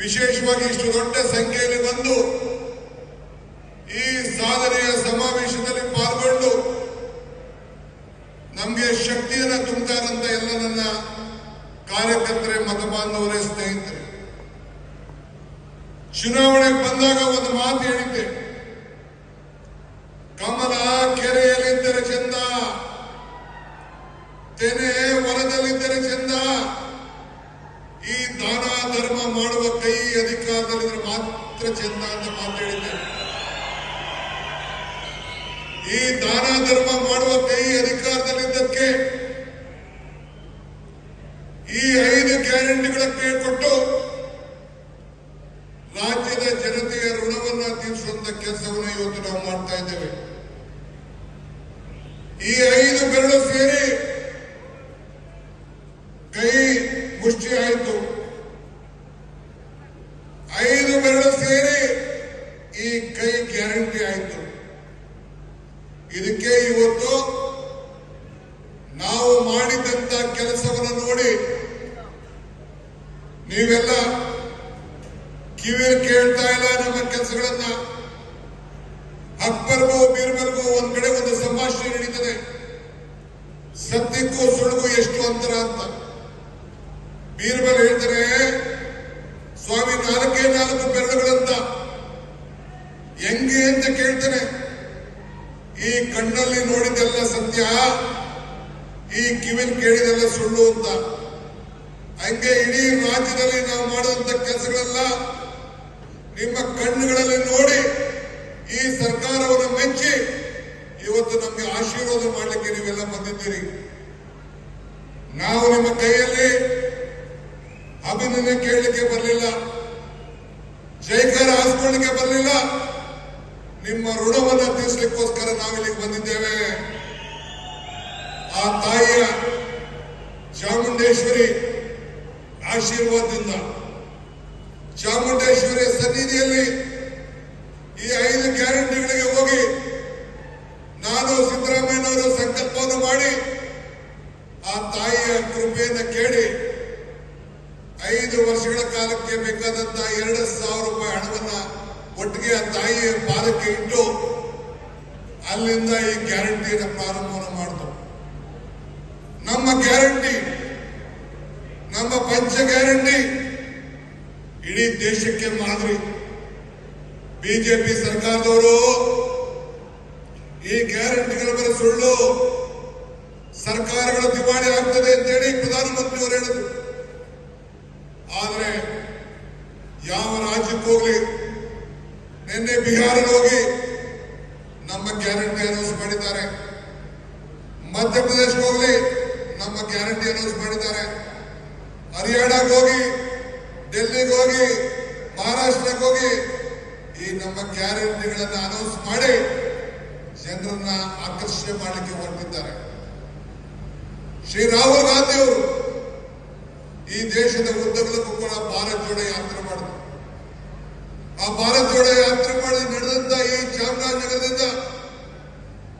ವಿಶೇಷವಾಗಿ ಇಷ್ಟು ದೊಡ್ಡ ಸಂಖ್ಯೆಯಲ್ಲಿ ಬಂದು ಈ ಸಾಧನೆಯ ಸಮಾವೇಶದಲ್ಲಿ ಪಾಲ್ಗೊಂಡು ನಮಗೆ ಶಕ್ತಿಯನ್ನು ತುಂಬುತ್ತಾರಂತ ಎಲ್ಲ ನನ್ನ ಕಾರ್ಯಕರ್ತರೆ ಮತ ಬಾಂಧವರೇ ಸ್ನೇಹಿತರೆ. ಚುನಾವಣೆಗೆ ಬಂದಾಗ ಒಂದು ಮಾತು ಹೇಳಿದ್ದೆ. ಕಮಲ ಕೆರೆಯಲ್ಲಿದ್ದರೆ ಚಂದ, ತೆನೆ ಹೊಲದಲ್ಲಿದ್ದರೆ ಚಂದ ಧರ್ಮ ಮಾಡುವ ಕೈ ಅಧಿಕಾರದಲ್ಲಿದ್ರೆ ಮಾತ್ರ ಚಂದ ಅಂತ ಮಾತು ಈ ದಾನ ಧರ್ಮ ಮಾಡುವ ಕೈ ಅಧಿಕಾರದಲ್ಲಿದ್ದಕ್ಕೆ ಈ ಐದು ಗ್ಯಾರಂಟಿಗಳ ಕೊಟ್ಟು ರಾಜ್ಯದ ಜನತೆಯ ಋಣವನ್ನು ತೀರಿಸುವಂತ ಕೆಲಸವನ್ನು ಇವತ್ತು ನಾವು ಮಾಡ್ತಾ ಇದ್ದೇವೆ. ಈ ಐದು ಬೆರಳು ಸೇರಿ ಕೈ ಮುಷ್ಟಿ ಆಯಿತು ಐದು ಬೆರಳು ಸೇರಿ ಈ ಕೈ ಗ್ಯಾರಂಟಿ ಆಯಿತು ಇದಕ್ಕೆ ಇವತ್ತು ನಾವು ಮಾಡಿದಂತ ಕೆಲಸವನ್ನು ನೋಡಿ ನೀವೆಲ್ಲ ಕಿವಿಯಲ್ಲಿ ಕೇಳ್ತಾ ಇಲ್ಲ ನಮ್ಮ ಕೆಲಸಗಳನ್ನ ಅಕ್ಬರ್ಗೂ, ಬೀರ್ಬಲ್ಗೂ ಒಂದ್ ಕಡೆ ಒಂದು ಸಂಭಾಷಣೆ ನಡೀತದೆ. ಸತ್ಯಕ್ಕೂ ಸುಳ್ಳು ಎಷ್ಟು ಅಂತರ ಅಂತ. ಬೀರ್ಬಲ್ ಹೇಳ್ತಾರೆ, ಸ್ವಾಮಿ ನಾಲ್ಕೇ ನಾಲ್ಕು ಬೆರಳುಗಳಂತ. ಹೆಂಗೆ ಅಂತ ಕೇಳ್ತಾನೆ. ಈ ಕಣ್ಣಲ್ಲಿ ನೋಡಿದೆಲ್ಲ ಸತ್ಯ, ಈ ಕಿವಿಲ್ ಕೇಳಿದೆಲ್ಲ ಸುಳ್ಳು ಅಂತ. ಹಂಗೆ ಇಡೀ ರಾಜ್ಯದಲ್ಲಿ ನಾವು ಮಾಡುವಂತ ಕೆಲಸಗಳೆಲ್ಲ ನಿಮ್ಮ ಕಣ್ಣುಗಳಲ್ಲಿ ನೋಡಿ ಈ ಸರ್ಕಾರವನ್ನು ಮೆಚ್ಚಿ ಇವತ್ತು ನಮಗೆ ಆಶೀರ್ವಾದ ಮಾಡಲಿಕ್ಕೆ ನೀವೆಲ್ಲ ಬಂದಿದ್ದೀರಿ. ನಾವು ನಿಮ್ಮ ಕೈಯಲ್ಲಿ ಅಭಿನಂದನೆ ಕೇಳಲಿಕ್ಕೆ ಬರಲಿಲ್ಲ, ಜೈಕಾರ ಹಾಸ್ಕೊಳ್ಳಿಕ್ಕೆ ಬರಲಿಲ್ಲ, ನಿಮ್ಮ ಋಣವನ್ನು ತೀರಿಸಲಿಕ್ಕೋಸ್ಕರ ನಾವಿಲ್ಲಿಗೆ ಬಂದಿದ್ದೇವೆ. ಆ ತಾಯಿಯ ಚಾಮುಂಡೇಶ್ವರಿ ಆಶೀರ್ವಾದದಿಂದ. ಚಾಮುಂಡೇಶ್ವರಿಯ ಸನ್ನಿಧಿಯಲ್ಲಿ ಈ ಐದು ಗ್ಯಾರಂಟಿಗಳಿಗೆ ಹೋಗಿ ನಾನು ಸಿದ್ದರಾಮಯ್ಯನವರು ಸಂಕಲ್ಪವನ್ನು ಮಾಡಿ ಆ ತಾಯಿಯ ಕೃಪೆಯನ್ನು ಕೇಳಿ ಐದು ವರ್ಷಗಳ ಕಾಲಕ್ಕೆ ಬೇಕಾದಂತ ಎರಡು ಸಾವಿರ ರೂಪಾಯಿ ಹಣವನ್ನ ಒಟ್ಟಿಗೆ ಆ ತಾಯಿಯ ಪಾದಕ್ಕೆ ಇಟ್ಟು ಅಲ್ಲಿಂದ ಈ ಗ್ಯಾರಂಟಿಯನ್ನು ಪ್ರಾರಂಭವನ್ನು ಮಾಡಿತು. ನಮ್ಮ ಗ್ಯಾರಂಟಿ ನಮ್ಮ ಗ್ಯಾರಂಟಿ ಇಡೀ ದೇಶಕ್ಕೆ ಮಾದರಿ. ಬಿಜೆಪಿ ಸರ್ಕಾರದವರು ಈ ಗ್ಯಾರಂಟಿಗಳ ಮೇಲೆ ಸುಳ್ಳು ಸರ್ಕಾರಗಳು ದಿವಾಳಿ ಆಗ್ತದೆ ಅಂತೇಳಿ ಪ್ರಧಾನಮಂತ್ರಿಯವರು ಹೇಳಿದ್ರು. ಆದರೆ ಯಾವ ರಾಜ್ಯಕ್ಕೆ ಹೋಗ್ಲಿ, ನಿನ್ನೆ ಬಿಹಾರ ಹೋಗಿ ನಮ್ಮ ಗ್ಯಾರಂಟಿ ಅನೌನ್ಸ್ ಮಾಡಿದ್ದಾರೆ. ಮಧ್ಯಪ್ರದೇಶಕ್ಕೆ ಹೋಗ್ಲಿ, ನಮ್ಮ ಗ್ಯಾರಂಟಿ ಅನೌನ್ಸ್ ಮಾಡಿದ್ದಾರೆ. ಹರಿಯಾಣಕ್ಕೆ ಹೋಗಿ ಡೆಲ್ಲಿಗೆ ಹೋಗಿ, ಮಹಾರಾಷ್ಟ್ರಕ್ಕೆ ಹೋಗಿ ಈ ನಮ್ಮ ಗ್ಯಾರಂಟಿಗಳನ್ನು ಅನೌನ್ಸ್ ಮಾಡಿ ಜನರನ್ನ ಆಕರ್ಷಣೆ ಮಾಡಲಿಕ್ಕೆ ಹೊರಟಿದ್ದಾರೆ. ಶ್ರೀ ರಾಹುಲ್ ಗಾಂಧಿ ಈ ದೇಶದ ಉದ್ದಗಲಕ್ಕೂ ಕೂಡ ಭಾರತ್ ಜೋಡೋ ಯಾತ್ರೆ ಮಾಡಿದ್ರು. ಆ ಭಾರತ್ ಜೋಡೋ ಯಾತ್ರೆ ಮಾಡಿ ನಡೆದಂತ ಈ ಚಾಮರಾಜನಗರದಿಂದ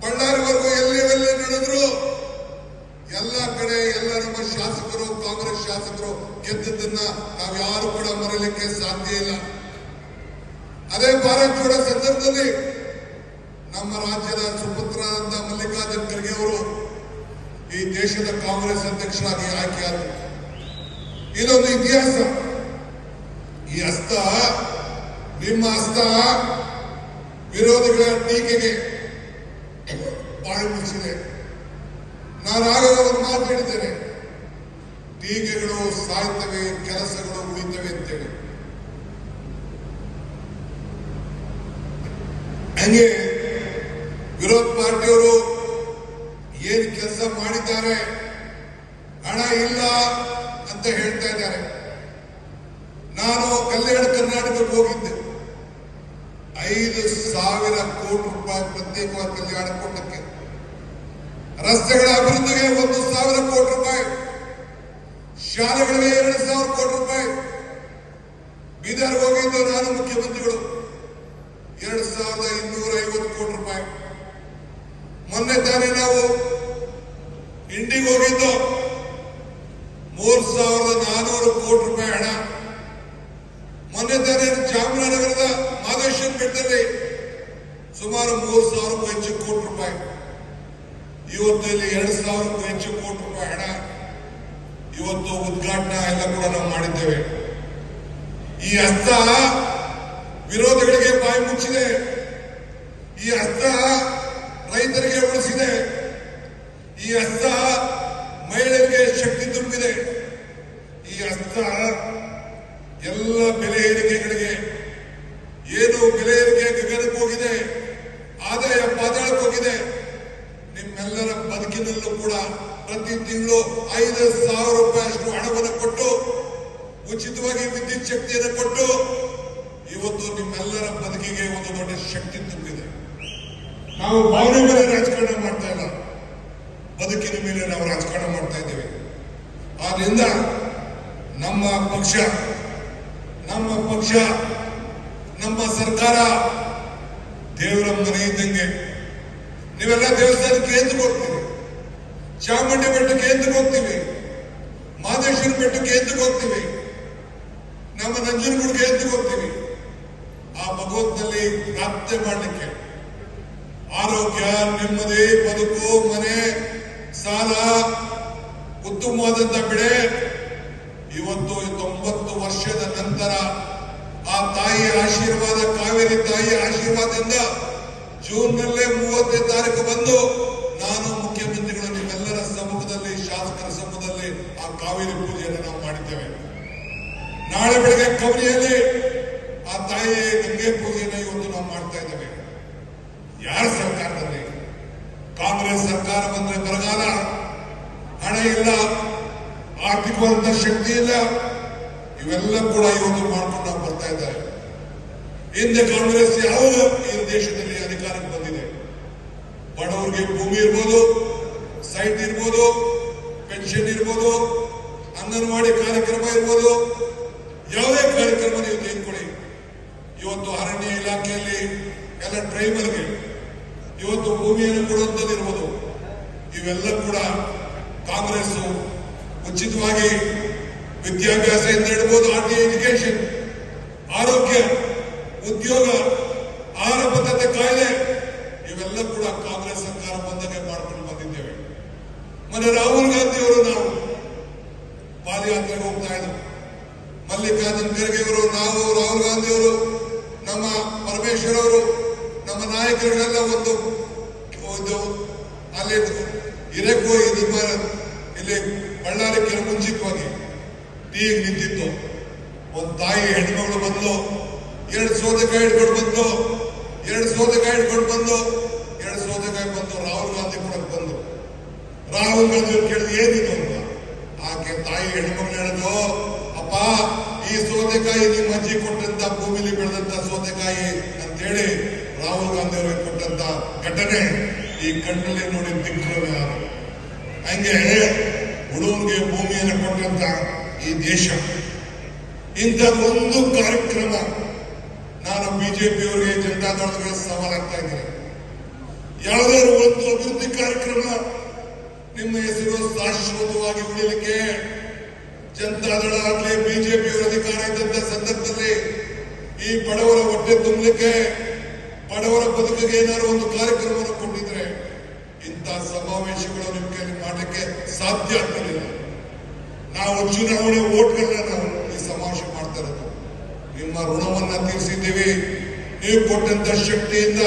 ಬಳ್ಳಾರಿವರೆಗೂ ಎಲ್ಲಿ ಎಲ್ಲಿ ನಡೆದ್ರು ಎಲ್ಲ ಕಡೆ ಎಲ್ಲ ನಮ್ಮ ಶಾಸಕರು, ಕಾಂಗ್ರೆಸ್ ಶಾಸಕರು ಗೆದ್ದದನ್ನ ನಾವು ಯಾರು ಕೂಡ ಮರಲಿಕ್ಕೆ ಸಾಧ್ಯ ಇಲ್ಲ. ಅದೇ ಭಾರತ್ ಕೂಡ ಸಂದರ್ಭದಲ್ಲಿ ನಮ್ಮ ರಾಜ್ಯದ ಸುಪುತ್ರರಾದಂತ ಮಲ್ಲಿಕಾರ್ಜುನ್ ಖರ್ಗೆ ಅವರು ಈ ದೇಶದ ಕಾಂಗ್ರೆಸ್ ಅಧ್ಯಕ್ಷರಾಗಿ ಆಯ್ಕೆಯಾದರು ಇದೊಂದು ಇತಿಹಾಸ. ಈ ಹಸ್ತ, ನಿಮ್ಮ ಹಸ್ತ ವಿರೋಧಿಗಳ ಟೀಕೆಗೆ ಬಾಳು ಮುಚ್ಚಿದೆ. ನಾನು ಒಂದು ಮಾತು ಹೇಳಿದ್ದೇನೆ. ಟೀಕೆಗಳು ಸಾಯ್ತವೆ, ಕೆಲಸಗಳು ಉಳಿತವೆ ಅಂತೇಳಿ. ಹಂಗೆ ವಿರೋಧ ಪಾರ್ಟಿಯವರು ಏನು ಕೆಲಸ ಮಾಡಿದ್ದಾರೆ, ಹಣ ಇಲ್ಲ ಅಂತ ಹೇಳ್ತಾ ಇದ್ದಾರೆ. ನಾನು ಕಲ್ಯಾಣ ಕರ್ನಾಟಕಕ್ಕೆ ಹೋಗಿದ್ದೆ. ಐದು ಸಾವಿರ ಕೋಟಿ ರೂಪಾಯಿ ಪ್ರತ್ಯೇಕವಾದ ಕಲ್ಯಾಣ ಕೊಟ್ಟಕ್ಕೆ. ರಸ್ತೆಗಳ ಅಭಿವೃದ್ಧಿಗೆ ಒಂದು ಸಾವಿರ ಕೋಟಿ ರೂಪಾಯಿ ಶಾಲೆಗಳಿಗೆ ಎರಡು ಸಾವಿರ ಕೋಟಿ ರೂಪಾಯಿ. ಬೀದರ್ ಹೋಗಿದ್ದು ನಾನು ಮುಖ್ಯಮಂತ್ರಿಗಳು. ಎರಡು ಸಾವಿರದ ಇನ್ನೂರ ಐವತ್ತು ಕೋಟಿ ರೂಪಾಯಿ. ಮೊನ್ನೆ ತಾನೇ ನಾವು ಇಂಡಿಗೆ ಹೋಗಿದ್ದು, ಮೂರು ಸಾವಿರದ ನಾನೂರು ಕೋಟಿ ರೂಪಾಯಿ ಹಣ ಸುಮಾರು ಮೂರು ಸಾವಿರಕ್ಕೂ ಹೆಚ್ಚು ಕೋಟಿ ರೂಪಾಯಿ ಇವತ್ತು ಇಲ್ಲಿ ಎರಡು ಸಾವಿರಕ್ಕೂ ಹೆಚ್ಚು ಕೋಟಿ ರೂಪಾಯಿ ಹಣ ಇವತ್ತು ಉದ್ಘಾಟನಾ ಎಲ್ಲ ಕೂಡ ನಾವು ಮಾಡಿದ್ದೇವೆ ವಿರೋಧಿಗಳಿಗೆ ಬಾಯಿ ಮುಚ್ಚಿದೆ. ಈ ಅಸ್ತ್ರ ರೈತರಿಗೆ ಉಳಿಸಿದೆ. ಈ ಅಸ್ತ್ರ ಮಹಿಳೆಯರಿಗೆ ಶಕ್ತಿ ತುಂಬಿದೆ ಈ ಅಸ್ತ್ರ ಎಲ್ಲ ಬೆಲೆ ಏರಿಕೆಗಳಿಗೆ, ಏನು ಬೆಲೆ ಏರಿಕೆ ಗಗನಕ್ಕೆ ಹೋಗಿದೆ, ಆದಾಯ ಪಾತಾಳಕ್ಕೆ ಹೋಗಿದೆ. ನಿಮ್ಮೆಲ್ಲರ ಬದುಕಿನಲ್ಲೂ ಕೂಡ ಪ್ರತಿ ತಿಂಗಳು ಐದು ಸಾವಿರ ರೂಪಾಯಿ ಅಷ್ಟು ಹಣವನ್ನು ಕೊಟ್ಟು ಉಚಿತವಾಗಿ ವಿದ್ಯುತ್ ಶಕ್ತಿಯನ್ನು ಕೊಟ್ಟು ಇವತ್ತು ನಿಮ್ಮೆಲ್ಲರ ಬದುಕಿಗೆ ಒಂದು ದೊಡ್ಡ ಶಕ್ತಿ ತುಂಬಿದೆ. ನಾವು ಭಾವನೆ ಮೇಲೆ ರಾಜಕಾರಣ ಮಾಡ್ತಾ ಇಲ್ಲ. ಬದುಕಿನ ಮೇಲೆ ನಾವು ರಾಜಕಾರಣ ಮಾಡ್ತಾ ಇದ್ದೇವೆ. ಆದ್ರಿಂದ ನಮ್ಮ ಪಕ್ಷ ನಮ್ಮ ಪಕ್ಷ, ನಮ್ಮ ಸರ್ಕಾರ ದೇವರ ಮನೆ ಇದ್ದಂಗೆ ನೀವೆಲ್ಲ ದೇವಸ್ಥಾನಕ್ಕೆ ಕೇಂದ್ರ ಹೋಗ್ತೀವಿ ಚಾಮುಂಡಿ ಬೆಟ್ಟಕ್ಕೆ ಎಂದು ಹೋಗ್ತೀವಿ? ಮಾದೇಶ್ವರ ಬೆಟ್ಟಕ್ಕೆ ಎಂದು ಹೋಗ್ತೀವಿ? ನಂಜನಗೂಡಿಗೆ ಹೋಗ್ತೀವಿ ಆ ಭಗವಂತನಲ್ಲಿ ಪ್ರಾರ್ಥನೆ ಮಾಡಲಿಕ್ಕೆ. ಆರೋಗ್ಯ, ನೆಮ್ಮದಿ, ಬದುಕು, ಮನೆ, ಸಾಲ, ಉತ್ತಮವಾದಂತ ಬೆಳೆ. ಇವತ್ತು ತೊಂಬತ್ತು ವರ್ಷದ ನಂತರ ಆ ತಾಯಿಯ ಆಶೀರ್ವಾದ, ಕಾವೇರಿ ತಾಯಿಯ ಆಶೀರ್ವಾದದಿಂದ ಜೂನ್ ನಲ್ಲೇ ಮೂವತ್ತನೇ ತಾರೀಕು ಬಂದು ನಾನು ಮುಖ್ಯಮಂತ್ರಿಗಳು ನಿಮ್ಮೆಲ್ಲರ ಸಮ್ಮುಖದಲ್ಲಿ, ಶಾಸಕರ ಸಮ್ಮುಖದಲ್ಲಿ ಆ ಕಾವೇರಿ ಪೂಜೆಯನ್ನು ನಾವು ಮಾಡಿದ್ದೇವೆ. ನಾಳೆ ಬೆಳಗ್ಗೆ ಕವರಿಯಲ್ಲಿ ಆ ತಾಯಿ ಗಂಗೆ ಪೂಜೆಯನ್ನು ಇವತ್ತು ನಾವು ಮಾಡ್ತಾ ಇದ್ದೇವೆ. ಯಾರ ಸರ್ಕಾರದಲ್ಲಿ ಕಾಂಗ್ರೆಸ್ ಸರ್ಕಾರ ಬಂದ್ರೆ ಬರಗಾಲ? ಹಣ ಇಲ್ಲ, ಆರ್ಥಿಕವಾದಂತ ಶಕ್ತಿ ಇಲ್ಲ. ಇವೆಲ್ಲ ಕೂಡ ಇವತ್ತು ಮಾಡ್ಕೊಂಡು ನಾವು ಬರ್ತಾ ಇದ್ದಾರೆ ಹಿಂದೆ ಕಾಂಗ್ರೆಸ್ ಯಾವ ಈ ದೇಶದಲ್ಲಿ ಅಧಿಕಾರಕ್ಕೆ ಬಂದಿದೆ? ಬಡವರಿಗೆ ಭೂಮಿ ಇರ್ಬೋದು, ಸೈಟ್ ಇರ್ಬೋದು, ಪೆನ್ಷನ್ ಇರ್ಬೋದು, ಅಂಗನವಾಡಿ ಕಾರ್ಯಕ್ರಮ ಇರ್ಬೋದು ಯಾವುದೇ ಕಾರ್ಯಕ್ರಮ ನೀವು ತೆಗೆದುಕೊಳ್ಳಿ ಇವತ್ತು ಅರಣ್ಯ ಇಲಾಖೆಯಲ್ಲಿ ಎಲ್ಲ ಟ್ರೈಬಲ್ಗೆ ಇವತ್ತು ಭೂಮಿಯನ್ನು ಕೊಡುವಂಥದ್ದು ಇರ್ಬೋದು. ಇವೆಲ್ಲ ಕೂಡ ಕಾಂಗ್ರೆಸ್ ಉಚಿತವಾಗಿ ವಿದ್ಯಾಭ್ಯಾಸ ಎಂದು ಹೇಳ್ಬೋದು, ಆರ್ ಟಿ ಎಜುಕೇಶನ್ ಆರೋಗ್ಯ, ಉದ್ಯೋಗ, ಆಹಾರ ಭದ್ರತೆ, ಕಾಯಿಲೆ, ಇವೆಲ್ಲ ಕೂಡ ಕಾಂಗ್ರೆಸ್ ಸರ್ಕಾರ ಬಂದಾಗ ಮಾಡ್ಕೊಂಡು ಬಂದಿದ್ದೇವೆ. ಮೊನ್ನೆ ರಾಹುಲ್ ಗಾಂಧಿ ಅವರು ನಾವು ಮಲ್ಲಿಕಾರ್ಜುನ್ ಖರ್ಗೆ ಅವರು ನಾವು ರಾಹುಲ್ ಗಾಂಧಿ ಅವರು ನಮ್ಮ ಪರಮೇಶ್ವರ್ ಅವರು ನಮ್ಮ ನಾಯಕರುಗಳೆಲ್ಲ ಒಂದು ಒಂದು ಅಲ್ಲಿ ಇರಕ್ಕೂ ಇದು ಇಲ್ಲಿ ಬಳ್ಳಾರಿಕೆ ಮುಂಚಿತವಾಗಿ ಟೀ ನಿಂತಿತ್ತು. ಒಂದು ತಾಯಿ ಹೆಣ್ಮಗಳು ಬಂದು ಎರಡು ಸೌತೆಕಾಯಿ ಹಿಡ್ಕೊಂಡು ಬಂದು ಎರಡು ಸೌತೆಕಾಯಿ ಹಿಡ್ಕೊಂಡು ಬಂದು ಎರಡು ಸೌತೆಕಾಯಿ ಬಂದು ರಾಹುಲ್ ಗಾಂಧಿ ಕೂಡ ಬಂದು. ರಾಹುಲ್ ಗಾಂಧಿ ಕೇಳಿದ್ರು ಏನಿತ್ತು ಅಂತ? ಆಕೆ ತಾಯಿ, ಹೆಣ್ಮಗಳು ಹೇಳಿದ್ರು ಅಪ್ಪ ಈ ಸೌತೆಕಾಯಿ ನಿಮ್ಮ ಅಜ್ಜಿ ಕೊಟ್ಟಂತ, ಭೂಮಿಲಿ ಬೆಳೆದಂತ ಸೋತೆಕಾಯಿ ಅಂತೇಳಿ ರಾಹುಲ್ ಗಾಂಧಿ ಅವರಿಗೆ ಕೊಟ್ಟಂತ ಘಟನೆ ಈ ಕಣ್ಣಲ್ಲಿ ನೋಡಿ ದಿಗ್ಭ್ರಮೆ ಹಂಗೆ ಹುಡುಗರಿಗೆ ಭೂಮಿಯನ್ನು ಕೊಟ್ಟಂತ ಈ ದೇಶ. ಇಂಥ ಒಂದು ಕಾರ್ಯಕ್ರಮ ನಾನು ಬಿಜೆಪಿ ಅವರಿಗೆ ಜನತಾದಳಗಳಿಗೆ ಸವಾಲಾಗ್ತಾ ಇದ್ದೀನಿ. ಯಾವುದಾದ್ರು ಒಂದು ಅಭಿವೃದ್ಧಿ ಕಾರ್ಯಕ್ರಮ ನಿಮ್ಮ ಹೆಸರು ಶಾಶ್ವತವಾಗಿ ಉಳಿಲಿಕ್ಕೆ ಜನತಾದಳ ಆಗಲಿ ಬಿಜೆಪಿ ಅವರ ಅಧಿಕಾರ ಇದ್ದಂತ ಸಂದರ್ಭದಲ್ಲಿ ಈ ಬಡವರ ಹೊಟ್ಟೆ ತುಂಬಲಿಕ್ಕೆ, ಬಡವರ ಬದುಕಿಗೆ ಏನಾದ್ರು ಒಂದು ಕಾರ್ಯಕ್ರಮವನ್ನು ಕೊಟ್ಟಿದ್ರೆ ಇಂತಹ ಸಮಾವೇಶಗಳು ನಿಮಗೆ ಮಾಡಲಿಕ್ಕೆ ಸಾಧ್ಯ ಆಗ್ತಿರಲಿಲ್ಲ. ನಾವು ಚುನಾವಣೆ ಓಟ್ಗಳನ್ನ ನಾವು ಈ ಸಮಾವೇಶ ಮಾಡ್ತಾ ಇರೋದು. ನಿಮ್ಮ ಋಣವನ್ನ ತೀರಿಸಿದ್ದೀವಿ. ನೀವು ಕೊಟ್ಟಂತ ಶಕ್ತಿಯಿಂದ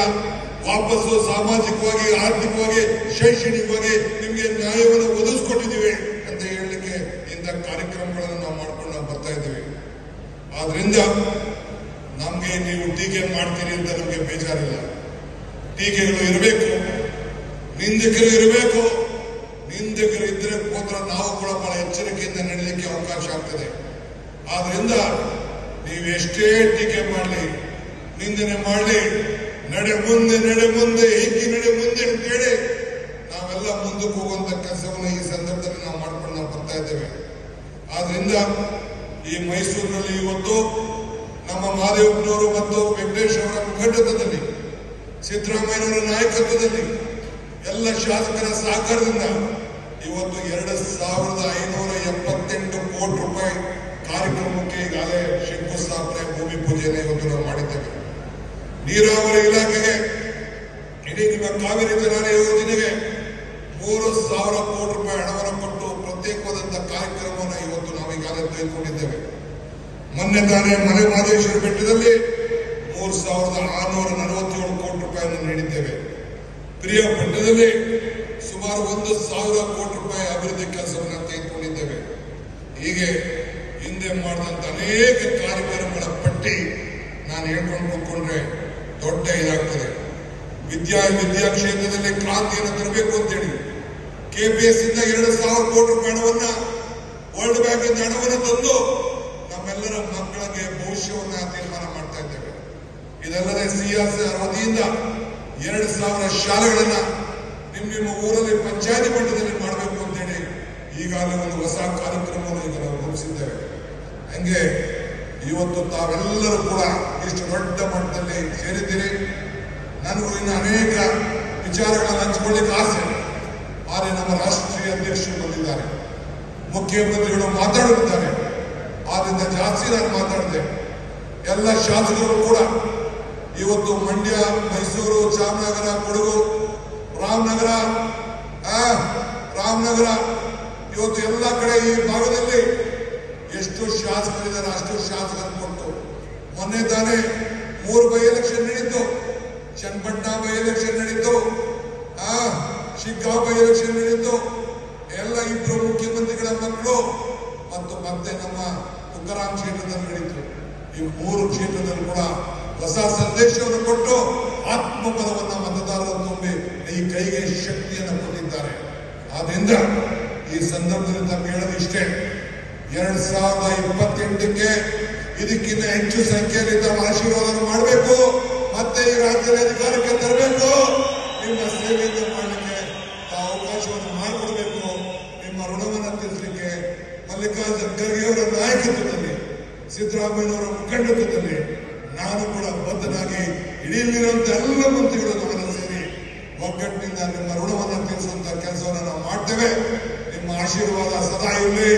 ವಾಪಸ್ಸು ಸಾಮಾಜಿಕವಾಗಿ, ಆರ್ಥಿಕವಾಗಿ, ಶೈಕ್ಷಣಿಕವಾಗಿ ನಿಮಗೆ ನ್ಯಾಯವನ್ನು ಒದಗಿಸ್ಕೊಟ್ಟಿದ್ದೀವಿ ಅಂತ ಹೇಳಲಿಕ್ಕೆ ಇಂಥ ಕಾರ್ಯಕ್ರಮಗಳನ್ನು ನಾವು ಮಾಡ್ಕೊಂಡು ನಾವು ಬರ್ತಾ ಇದ್ದೀವಿ ಆದ್ರಿಂದ ನಮ್ಗೆ ನೀವು ಟೀಕೆ ಮಾಡ್ತೀರಿ ಅಂತ ನಮಗೆ ಬೇಜಾರಿಲ್ಲ. ಟೀಕೆಗಳು ಇರಬೇಕು. ನಿಂದಕರು ಇರಬೇಕು. ನಿಂದಕರು ಇದ್ರೆ ಮಾತ್ರ ನಾವು ಕೂಡ ಬಹಳ ಎಚ್ಚರಿಕೆಯಿಂದ ನಡೀಲಿಕ್ಕೆ ಅವಕಾಶ ಆಗ್ತದೆ. ಆದ್ರಿಂದ ನೀವು ಎಷ್ಟೇ ಟೀಕೆ ಮಾಡಲಿ, ನಿಂದನೆ ಮಾಡಲಿ, ನಡೆ ಮುಂದೆ ನಡೆ ಮುಂದೆ ಹಿಗ್ಗಿ ನಡೆ ಮುಂದೆ ಅಂತೇಳಿ ನಾವೆಲ್ಲ ಮುಂದಕ್ಕೆ ಹೋಗುವಂತ ಕೆಲಸವನ್ನು ಈ ಸಂದರ್ಭದಲ್ಲಿ ನಾವು ಮಾಡ್ಕೊಂಡು ನಾವು ಬರ್ತಾ ಇದ್ದೇವೆ. ಆದ್ರಿಂದ ಈ ಮೈಸೂರಿನಲ್ಲಿ ಇವತ್ತು ನಮ್ಮ ಮಾದೇವಪ್ಪನವರು ಮತ್ತು ವೆಂಕಟೇಶ್ ಅವರ ಮುಖಂಡತ್ವದಲ್ಲಿ ಸಿದ್ದರಾಮಯ್ಯನವರ ನಾಯಕತ್ವದಲ್ಲಿ ಎಲ್ಲ ಶಾಸಕರ ಸಹಕಾರದಿಂದ ಇವತ್ತು ಎರಡು ಸಾವಿರದ ಐನೂರ ಎಪ್ಪತ್ತೆಂಟು ಕೋಟಿ ರೂಪಾಯಿ ಕಾರ್ಯಕ್ರಮಕ್ಕೆ ಈಗಾಗಲೇ ಶಂಕುಸ್ಥಾಪನೆ, ಭೂಮಿ ಪೂಜೆಯನ್ನು ಇವತ್ತು ನಾವು ಮಾಡಿದ್ದೇವೆ. ನೀರಾವರಿ ಇಲಾಖೆಗೆ, ಇಡೀ ನಿಮ್ಮ ಕಾವೇರಿ ಜಲಾನಯ ಯೋಜನೆಗೆ ತೆಗೆದುಕೊಂಡಿದ್ದೇವೆ ಮೊನ್ನೆ ತಾನೇ ಮಲೆ ಮಹದೇಶ್ವರ ಬೆಟ್ಟದಲ್ಲಿ ಮೂರು ಸಾವಿರದ ಆರುನೂರ ನಲವತ್ತೇಳು ಕೋಟಿ ರೂಪಾಯಿಯನ್ನು ನೀಡಿದ್ದೇವೆ. ಪ್ರಿಯ ಬೆಟ್ಟದಲ್ಲಿ ಸುಮಾರು ಒಂದು ಸಾವಿರ ಕೋಟಿ ರೂಪಾಯಿ ಅಭಿವೃದ್ಧಿ ಕೆಲಸವನ್ನು ತೆಗೆದುಕೊಂಡಿದ್ದೇವೆ. ಹೀಗೆ ಹಿಂದೆ ಮಾಡಿದಂತ ಅನೇಕ ಕಾರ್ಯಕ್ರಮಗಳ ಪಟ್ಟಿ ನಾನು ಹೇಳ್ಕೊಂಡು ಕೂತ್ಕೊಂಡ್ರೆ ದೊಡ್ಡ ಇದಾಗ್ತದೆ. ವಿದ್ಯಾ ವಿದ್ಯಾ ಕ್ಷೇತ್ರದಲ್ಲಿ ಕ್ರಾಂತಿಯನ್ನು ತರಬೇಕು ಅಂತೇಳಿ ಕೆಪಿಎಸ್ ಇಂದ ಎರಡು ಸಾವಿರ ಕೋಟಿ ರೂಪಾಯಿ ಹಣವನ್ನ ವರ್ಲ್ಡ್ ಬ್ಯಾಂಕ್ ಇಂದ ಹಣವನ್ನು ತಂದು ನಮ್ಮೆಲ್ಲರ ಮಕ್ಕಳಿಗೆ ಭವಿಷ್ಯವನ್ನ ತೀರ್ಮಾನ ಮಾಡ್ತಾ ಇದ್ದೇವೆ. ಇದಲ್ಲದೆ ಸಿಆರ್ಸಿಆರ್ ವತಿಯಿಂದ ಎರಡು ಸಾವಿರ ಶಾಲೆಗಳನ್ನ ನಿಮ್ಮ ನಿಮ್ಮ ಊರಲ್ಲಿ ಪಂಚಾಯತಿ ಮಟ್ಟದಲ್ಲಿ ಮಾಡಬೇಕು ಅಂತೇಳಿ ಈಗಾಗಲೇ ಒಂದು ಹೊಸ ಕಾರ್ಯಕ್ರಮವನ್ನು ಈಗ ನಾವು ರೂಪಿಸಿದ್ದೇವೆ. ಹಂಗೆ ಇವತ್ತು ತಾವೆಲ್ಲರೂ ಕೂಡ ಇಷ್ಟು ದೊಡ್ಡ ಮಟ್ಟದಲ್ಲಿ ಸೇರಿದ್ದೀರಿ. ನನಗೂ ಇನ್ನು ಅನೇಕ ವಿಚಾರಗಳನ್ನು ಹಂಚಿಕೊಳ್ಳಿಕ್ಕೆ ಆಸೆ. ಆದರೆ ನಮ್ಮ ರಾಷ್ಟ್ರೀಯ ಅಧ್ಯಕ್ಷರು ಬಂದಿದ್ದಾರೆ. ಮುಖ್ಯಮಂತ್ರಿಗಳು ಮಾತಾಡುತ್ತಿದ್ದಾರೆ. ಆದ್ರಿಂದ ಜಾಸ್ತಿ ನಾನು ಮಾತಾಡಿದೆ. ಎಲ್ಲ ಶಾಸಕರು ಕೂಡ ಇವತ್ತು ಮಂಡ್ಯ, ಮೈಸೂರು ಚಾಮರಾಜನಗರ ಕೊಡಗು, ರಾಮನಗರ ರಾಮನಗರ, ಇವತ್ತು ಎಲ್ಲ ಕಡೆ ಈ ಭಾಗದಲ್ಲಿ ಎಷ್ಟು ಶಾಸಕರಿದ್ದಾರೆ ಅಷ್ಟು ಶಾಸಕರು ಕೊಟ್ಟು. ಮೊನ್ನೆ ತಾನೇ ಮೂರು ಬೈ ಎಲೆಕ್ಷನ್ ನಡೀತು. ಚನ್ನಪಟ್ಟಣ ಬೈ ಎಲೆಕ್ಷನ್ ನಡೀತು. ಶಿಗ್ಗಾಂವ್ ಬೈ ಎಲೆಕ್ಷನ್ ನಡೀತು. ಎಲ್ಲ ಇಬ್ಬರು ಮುಖ್ಯಮಂತ್ರಿಗಳ ಮಕ್ಕಳು ಮತ್ತು ಮತ್ತೆ ನಮ್ಮ ತುಕಾರಾಮ್ ಕ್ಷೇತ್ರದಲ್ಲಿ ನಡೀತು. ಈ ಮೂರು ಕ್ಷೇತ್ರದಲ್ಲಿ ಕೂಡ ಹೊಸ ಸಂದೇಶವನ್ನು ಕೊಟ್ಟು ಆತ್ಮಪದವನ್ನು ಮತದಾರರು ತುಂಬಿ ಈ ಕೈಗೆ ಶಕ್ತಿಯನ್ನು ಕೊಟ್ಟಿದ್ದಾರೆ. ಆದ್ರಿಂದ ಈ ಸಂದರ್ಭದಲ್ಲಿ ತಮಗೆ ಹೇಳೋದು ಇಷ್ಟೇ. ಎರಡ್ ಸಾವಿರದ ಇಪ್ಪತ್ತೆಂಟಕ್ಕೆ ಇದಕ್ಕಿಂತ ಹೆಚ್ಚು ಸಂಖ್ಯೆಯಲ್ಲಿ ತಮ್ಮ ಆಶೀರ್ವಾದ ಮಾಡಬೇಕು. ಮತ್ತೆ ಈ ರಾಜ್ಯದ ಅಧಿಕಾರಕ್ಕೆ ತರಬೇಕು. ನಿಮ್ಮ ಸೇವೆಯನ್ನು ಮಾಡಲಿಕ್ಕೆ ಅವಕಾಶವನ್ನು ಮಾಡಿಕೊಡ್ಬೇಕು. ನಿಮ್ಮ ಋಣವನ್ನು ತೀರಿಸಲಿಕ್ಕೆ ಮಲ್ಲಿಕಾರ್ಜುನ ಖರ್ಗೆ ಅವರ ನಾಯಕತ್ವದಲ್ಲಿ ಸಿದ್ದರಾಮಯ್ಯನವರ ಮುಖಂಡತ್ವದಲ್ಲಿ ನಾನು ಕೂಡ ಬದ್ಧನಾಗಿ ಇಡೀಲಿರುವಂತ ಎಲ್ಲ ಮಂತ್ರಿಗಳು ನಮ್ಮನ್ನು ಸೇರಿ ಒಗ್ಗಟ್ಟಿನಿಂದ ನಿಮ್ಮ ಋಣವನ್ನು ತೀರಿಸುವಂತ ಕೆಲಸವನ್ನು ನಾವು ಮಾಡ್ತೇವೆ. ನಿಮ್ಮ ಆಶೀರ್ವಾದ ಸದಾ ಇರಲಿ.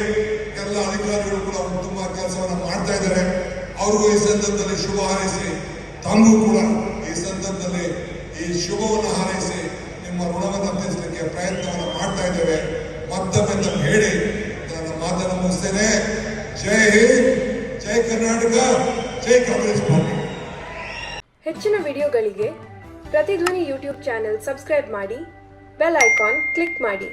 ಎಲ್ಲ ಅಧಿಕಾರಿಗಳು ಕೂಡ ಉತ್ತಮ ಕೆಲಸವನ್ನು ಮಾಡ್ತಾ ಇದ್ದಾರೆ. ಅವ್ರಿಗೂ ಈ ಸಂದರ್ಭದಲ್ಲಿ ಶುಭ ಹಾರೈಸಿ, ತಮಗೂ ಕೂಡ ಈ ಸಂದರ್ಭದಲ್ಲಿ ಈ ಶುಭವನ್ನು ಹಾರೈಸಿ ನಿಮ್ಮ ಋಣವನ್ನು ತೀರಿಸಲಿಕ್ಕೆ ಪ್ರಯತ್ನವನ್ನು ಮಾಡ್ತಾ ಇದ್ದೇವೆ. ಮತ್ತೊಮ್ಮೆ ನಾನು ಹೇಳಿ. ನನ್ನ ಮಾತನ್ನು ಮುಗಿಸ್ತೇನೆ. ಜೈ ಹಿಂದ್, ಜೈ ಕರ್ನಾಟಕ, ಜೈ ಕಾಂಗ್ರೆಸ್ ಪಾರ್ಟಿ. ಹೆಚ್ಚಿನ ವಿಡಿಯೋಗಳಿಗೆ ಪ್ರತಿಧ್ವನಿ ಯೂಟ್ಯೂಬ್ ಚಾನೆಲ್ ಸಬ್ಸ್ಕ್ರೈಬ್ ಮಾಡಿ, ಬೆಲ್ ಐಕಾನ್ ಕ್ಲಿಕ್ ಮಾಡಿ.